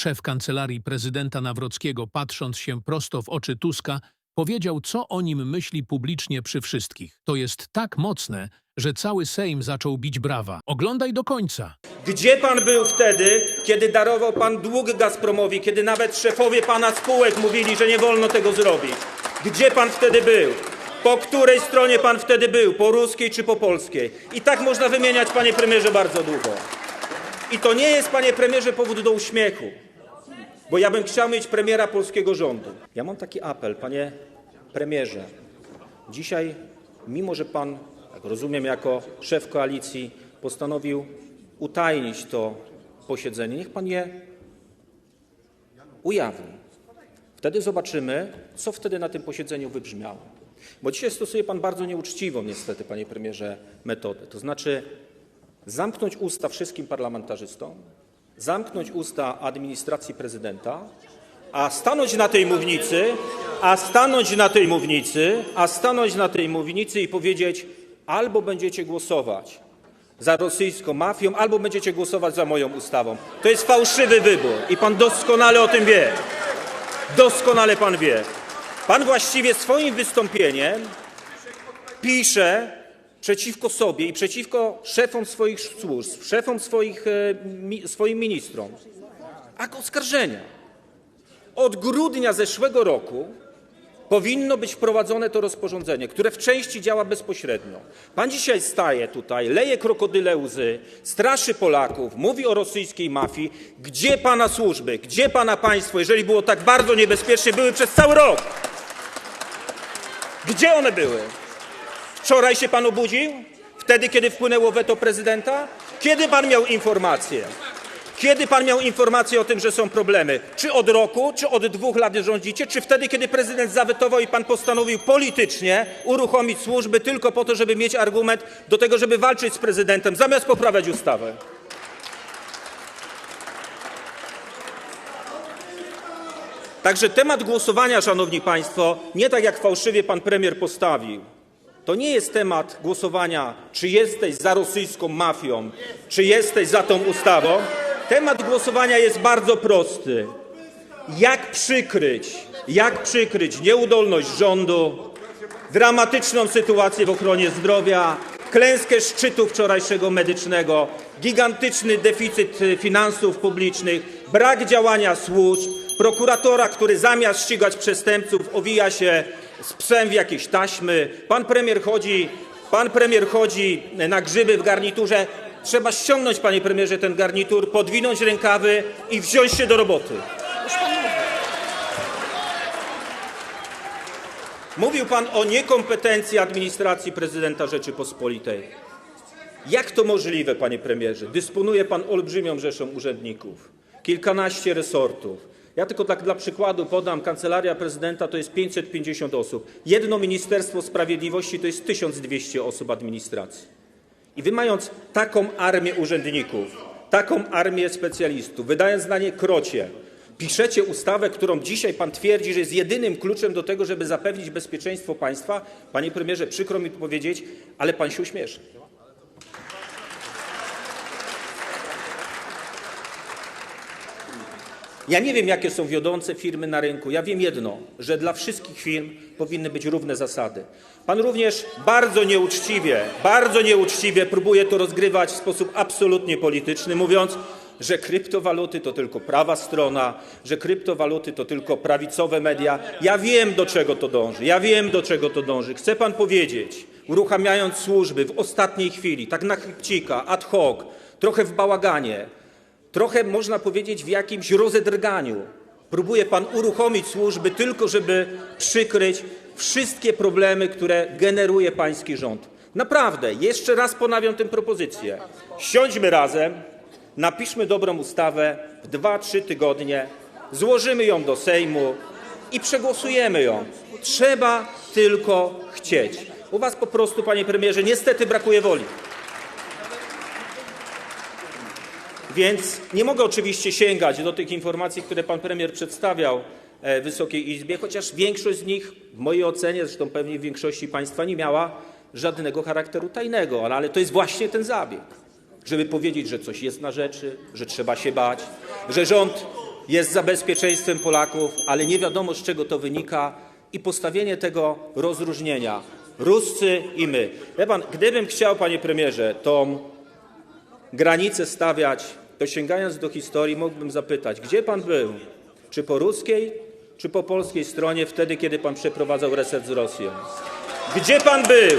Szef kancelarii prezydenta Nawrockiego, patrząc się prosto w oczy Tuska, powiedział, co o nim myśli publicznie przy wszystkich. To jest tak mocne, że cały Sejm zaczął bić brawa. Oglądaj do końca. Gdzie pan był wtedy, kiedy darował pan dług Gazpromowi, kiedy nawet szefowie pana spółek mówili, że nie wolno tego zrobić? Gdzie pan wtedy był? Po której stronie pan wtedy był? Po ruskiej czy po polskiej? I tak można wymieniać, panie premierze, bardzo długo. I to nie jest, panie premierze, powód do uśmiechu, bo ja bym chciał mieć premiera polskiego rządu. Ja mam taki apel, panie premierze. Dzisiaj, mimo że pan, jak rozumiem, jako szef koalicji postanowił utajnić to posiedzenie, niech pan je ujawni. Wtedy zobaczymy, co wtedy na tym posiedzeniu wybrzmiało. Bo dzisiaj stosuje pan bardzo nieuczciwą, niestety, panie premierze, metodę. To znaczy zamknąć usta wszystkim parlamentarzystom, zamknąć usta administracji prezydenta, a stanąć na tej mównicy, a stanąć na tej mównicy, a stanąć na tej mównicy i powiedzieć: albo będziecie głosować za rosyjską mafią, albo będziecie głosować za moją ustawą. To jest fałszywy wybór i pan doskonale o tym wie. Doskonale pan wie. Pan właściwie swoim wystąpieniem pisze przeciwko sobie i przeciwko szefom swoich służb, szefom e, swoim ministrom akt oskarżenia. Od grudnia zeszłego roku powinno być wprowadzone to rozporządzenie, które w części działa bezpośrednio. Pan dzisiaj staje tutaj, leje krokodyle łzy, straszy Polaków, mówi o rosyjskiej mafii. Gdzie pana służby, gdzie pana państwo, jeżeli było tak bardzo niebezpiecznie, były przez cały rok? Gdzie one były? Wczoraj się pan obudził? Wtedy, kiedy wpłynęło weto prezydenta? Kiedy pan miał informację? Kiedy pan miał informację o tym, że są problemy? Czy od roku, czy od dwóch lat rządzicie, czy wtedy, kiedy prezydent zawetował i pan postanowił politycznie uruchomić służby tylko po to, żeby mieć argument do tego, żeby walczyć z prezydentem, zamiast poprawiać ustawę? Także temat głosowania, szanowni państwo, nie tak jak fałszywie pan premier postawił. To nie jest temat głosowania, czy jesteś za rosyjską mafią, czy jesteś za tą ustawą. Temat głosowania jest bardzo prosty. Jak przykryć, jak przykryć nieudolność rządu, dramatyczną sytuację w ochronie zdrowia, klęskę szczytu wczorajszego medycznego, gigantyczny deficyt y, finansów publicznych, brak działania służb, prokuratora, który zamiast ścigać przestępców owija się z psem w jakieś taśmy. Pan premier chodzi, pan premier chodzi na grzyby w garniturze. Trzeba ściągnąć, panie premierze, ten garnitur, podwinąć rękawy i wziąć się do roboty. Mówił pan o niekompetencji administracji prezydenta Rzeczypospolitej. Jak to możliwe, panie premierze? Dysponuje pan olbrzymią rzeszą urzędników, kilkanaście resortów. Ja tylko tak dla przykładu podam, kancelaria prezydenta to jest 550 osób. Jedno Ministerstwo Sprawiedliwości to jest 1200 osób administracji. I wy mając taką armię urzędników, taką armię specjalistów, wydając na nie krocie, piszecie ustawę, którą dzisiaj pan twierdzi, że jest jedynym kluczem do tego, żeby zapewnić bezpieczeństwo państwa. Panie premierze, przykro mi to powiedzieć, ale pan się uśmieszy. Ja nie wiem, jakie są wiodące firmy na rynku. Ja wiem jedno, że dla wszystkich firm powinny być równe zasady. Pan również bardzo nieuczciwie, bardzo nieuczciwie próbuje to rozgrywać w sposób absolutnie polityczny, mówiąc, że kryptowaluty to tylko prawa strona, że kryptowaluty to tylko prawicowe media. Ja wiem, do czego to dąży. Ja wiem, do czego to dąży. Chce pan powiedzieć, uruchamiając służby w ostatniej chwili, tak na chybcika, ad hoc, trochę w bałaganie, trochę można powiedzieć w jakimś rozedrganiu. Próbuje pan uruchomić służby tylko, żeby przykryć wszystkie problemy, które generuje pański rząd. Naprawdę, jeszcze raz ponawiam tę propozycję. Siądźmy razem, napiszmy dobrą ustawę w 2-3 tygodnie, złożymy ją do Sejmu i przegłosujemy ją. Trzeba tylko chcieć. U was po prostu, panie premierze, niestety brakuje woli. Więc nie mogę oczywiście sięgać do tych informacji, które pan premier przedstawiał e, Wysokiej Izbie, chociaż większość z nich, w mojej ocenie, zresztą pewnie w większości państwa, nie miała żadnego charakteru tajnego, ale, to jest właśnie ten zabieg, żeby powiedzieć, że coś jest na rzeczy, że trzeba się bać, że rząd jest za bezpieczeństwem Polaków, ale nie wiadomo z czego to wynika i postawienie tego rozróżnienia. Ruscy i my. Wie pan, gdybym chciał, panie premierze, tą granicę stawiać, to sięgając do historii mógłbym zapytać, gdzie pan był? Czy po ruskiej, czy po polskiej stronie wtedy, kiedy pan przeprowadzał reset z Rosją? Gdzie pan był?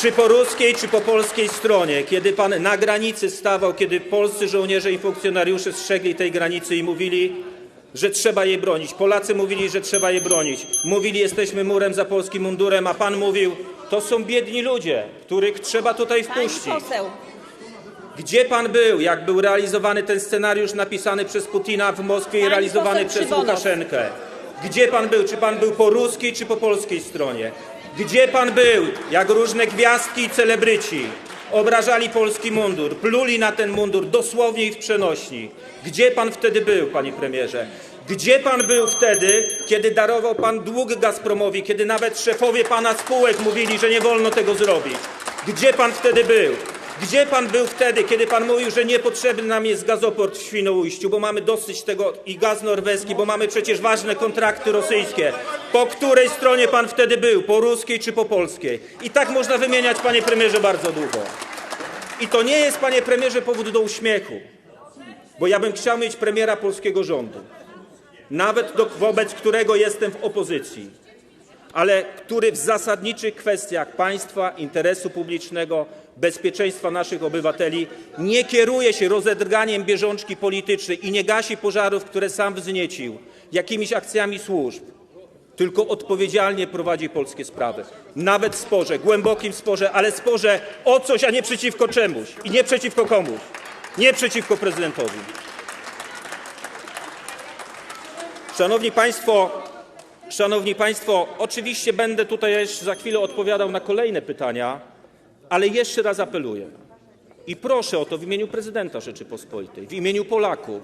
Czy po ruskiej, czy po polskiej stronie, kiedy pan na granicy stawał, kiedy polscy żołnierze i funkcjonariusze strzegli tej granicy i mówili, że trzeba jej bronić. Polacy mówili, że trzeba jej bronić. Mówili, jesteśmy murem za polskim mundurem, a pan mówił, to są biedni ludzie, których trzeba tutaj Pani wpuścić. poseł, Gdzie pan był, jak był realizowany ten scenariusz napisany przez Putina w Moskwie i realizowany przez. Łukaszenkę? Gdzie pan był? Czy pan był po ruskiej, czy po polskiej stronie? Gdzie pan był, jak różne gwiazdki i celebryci obrażali polski mundur, pluli na ten mundur dosłownie i w przenośni? Gdzie pan wtedy był, panie premierze? Gdzie pan był wtedy, kiedy darował pan dług Gazpromowi, kiedy nawet szefowie pana spółek mówili, że nie wolno tego zrobić? Gdzie pan wtedy był? Gdzie pan był wtedy, kiedy pan mówił, że niepotrzebny nam jest gazoport w Świnoujściu, bo mamy dosyć tego i gaz norweski, bo mamy przecież ważne kontrakty rosyjskie? Po której stronie pan wtedy był? Po ruskiej czy po polskiej? I tak można wymieniać, panie premierze, bardzo długo. I to nie jest, panie premierze, powód do uśmiechu, bo ja bym chciał mieć premiera polskiego rządu, nawet do, wobec którego jestem w opozycji ale który w zasadniczych kwestiach państwa, interesu publicznego, bezpieczeństwa naszych obywateli nie kieruje się rozedrganiem bieżączki politycznej i nie gasi pożarów, które sam wzniecił, jakimiś akcjami służb, tylko odpowiedzialnie prowadzi polskie sprawy. Nawet w sporze, głębokim sporze, ale sporze o coś, a nie przeciwko czemuś i nie przeciwko komuś, nie przeciwko prezydentowi. Szanowni Państwo, Szanowni Państwo, oczywiście będę tutaj jeszcze za chwilę odpowiadał na kolejne pytania, ale jeszcze raz apeluję i proszę o to w imieniu prezydenta Rzeczypospolitej, w imieniu Polaków,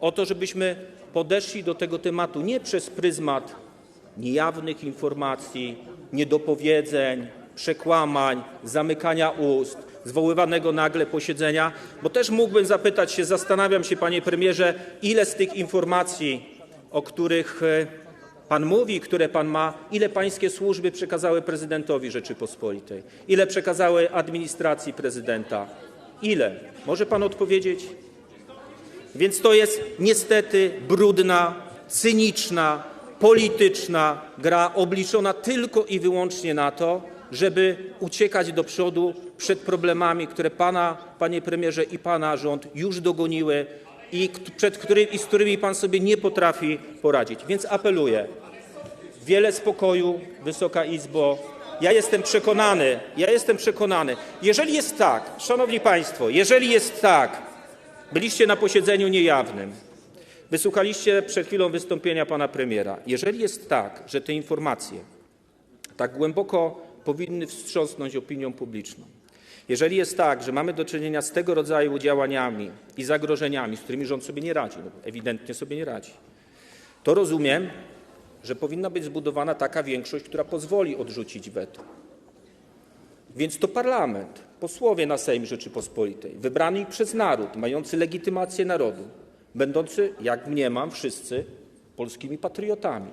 o to, żebyśmy podeszli do tego tematu nie przez pryzmat niejawnych informacji, niedopowiedzeń, przekłamań, zamykania ust, zwoływanego nagle posiedzenia, bo też mógłbym zapytać się, zastanawiam się, panie premierze, ile z tych informacji, o których e, pan mówi, które pan ma, ile pańskie służby przekazały prezydentowi Rzeczypospolitej, ile przekazały administracji prezydenta, ile? Może pan odpowiedzieć? Więc to jest niestety brudna, cyniczna, polityczna gra obliczona tylko i wyłącznie na to, żeby uciekać do przodu przed problemami, które pana, panie premierze, i pana rząd już dogoniły i przed którymi, i z którymi pan sobie nie potrafi poradzić. Więc apeluję, wiele spokoju, Wysoka Izbo. Ja jestem przekonany, ja jestem przekonany, jeżeli jest tak, Szanowni Państwo, jeżeli jest tak, byliście na posiedzeniu niejawnym, wysłuchaliście przed chwilą wystąpienia pana premiera, jeżeli jest tak, że te informacje tak głęboko powinny wstrząsnąć opinią publiczną, jeżeli jest tak, że mamy do czynienia z tego rodzaju działaniami i zagrożeniami, z którymi rząd sobie nie radzi, no, ewidentnie sobie nie radzi, to rozumiem, że powinna być zbudowana taka większość, która pozwoli odrzucić weto. Więc to parlament, posłowie na Sejm Rzeczypospolitej, wybrani przez naród, mający legitymację narodu, będący, jak mniemam, wszyscy polskimi patriotami,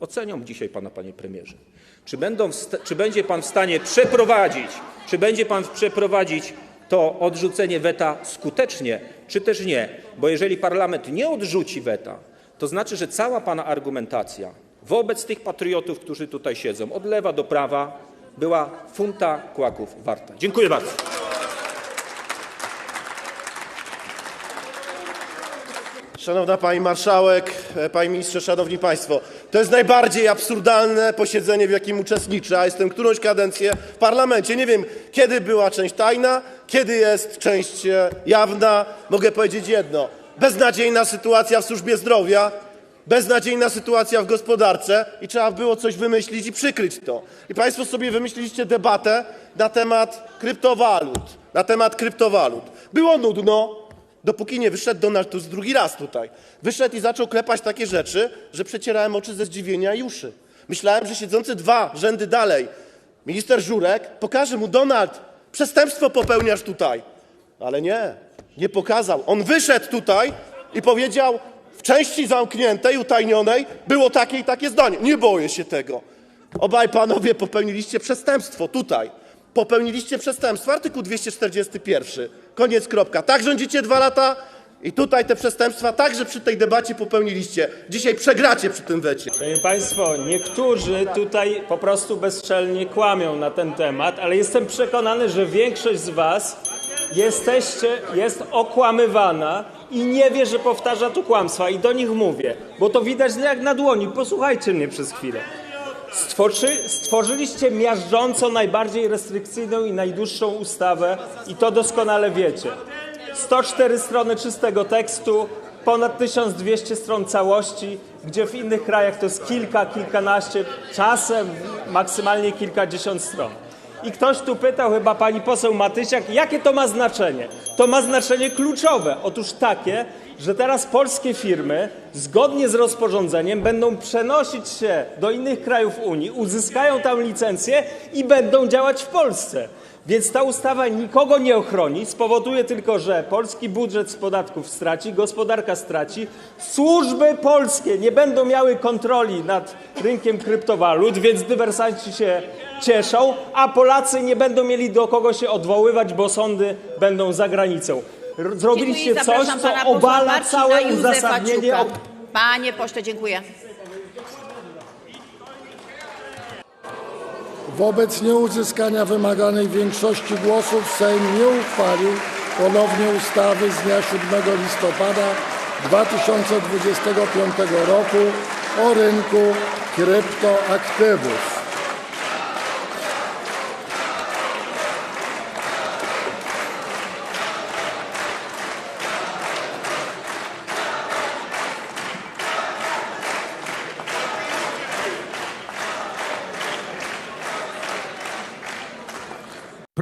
ocenią dzisiaj pana, panie premierze. Czy, będą, czy będzie pan w stanie przeprowadzić, czy będzie pan przeprowadzić to odrzucenie weta skutecznie, czy też nie? Bo jeżeli parlament nie odrzuci weta, to znaczy, że cała pana argumentacja wobec tych patriotów, którzy tutaj siedzą, od lewa do prawa, była funta kłaków warta. Dziękuję bardzo. Szanowna Pani Marszałek, e, Panie Ministrze, Szanowni Państwo. To jest najbardziej absurdalne posiedzenie, w jakim uczestniczę, a jestem którąś kadencję w parlamencie. Nie wiem, kiedy była część tajna, kiedy jest część e, jawna. Mogę powiedzieć jedno. Beznadziejna sytuacja w służbie zdrowia, beznadziejna sytuacja w gospodarce i trzeba było coś wymyślić i przykryć to. I Państwo sobie wymyśliliście debatę na temat kryptowalut. Na temat kryptowalut. Było nudno, Dopóki nie wyszedł Donald Tusk drugi raz tutaj. Wyszedł i zaczął klepać takie rzeczy, że przecierałem oczy ze zdziwienia i uszy. Myślałem, że siedzący dwa rzędy dalej minister Żurek pokaże mu Donald, przestępstwo popełniasz tutaj. Ale nie, nie pokazał. On wyszedł tutaj i powiedział, w części zamkniętej, utajnionej było takie i takie zdanie. Nie boję się tego. Obaj panowie popełniliście przestępstwo tutaj. Popełniliście przestępstwo. Artykuł 241. Koniec, kropka. Tak rządzicie dwa lata i tutaj te przestępstwa także przy tej debacie popełniliście. Dzisiaj przegracie przy tym wecie. Szanowni Państwo, niektórzy tutaj po prostu bezczelnie kłamią na ten temat, ale jestem przekonany, że większość z Was jesteście, jest okłamywana i nie wie, że powtarza tu kłamstwa. I do nich mówię, bo to widać jak na dłoni. Posłuchajcie mnie przez chwilę. Stworzy, stworzyliście miażdżąco najbardziej restrykcyjną i najdłuższą ustawę i to doskonale wiecie. 104 strony czystego tekstu, ponad 1200 stron całości, gdzie w innych krajach to jest kilka, kilkanaście, czasem maksymalnie kilkadziesiąt stron. I ktoś tu pytał, chyba pani poseł Matysiak, jakie to ma znaczenie? To ma znaczenie kluczowe. Otóż takie, że teraz polskie firmy zgodnie z rozporządzeniem będą przenosić się do innych krajów Unii, uzyskają tam licencję i będą działać w Polsce. Więc ta ustawa nikogo nie ochroni, spowoduje tylko, że polski budżet z podatków straci, gospodarka straci, służby polskie nie będą miały kontroli nad rynkiem kryptowalut, więc dywersanci się cieszą, a Polacy nie będą mieli do kogo się odwoływać, bo sądy będą za granicą. Zrobiliście Dziękuję, coś, zapraszam co obala Marcina całe Józefa uzasadnienie. Ciuka. Panie pośle, dziękuję. Wobec nieuzyskania wymaganej większości głosów Sejm nie uchwalił ponownie ustawy z dnia 7 listopada 2025 roku o rynku kryptoaktywów.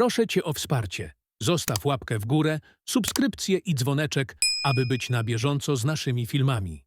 Proszę Cię o wsparcie. Zostaw łapkę w górę, subskrypcję i dzwoneczek, aby być na bieżąco z naszymi filmami.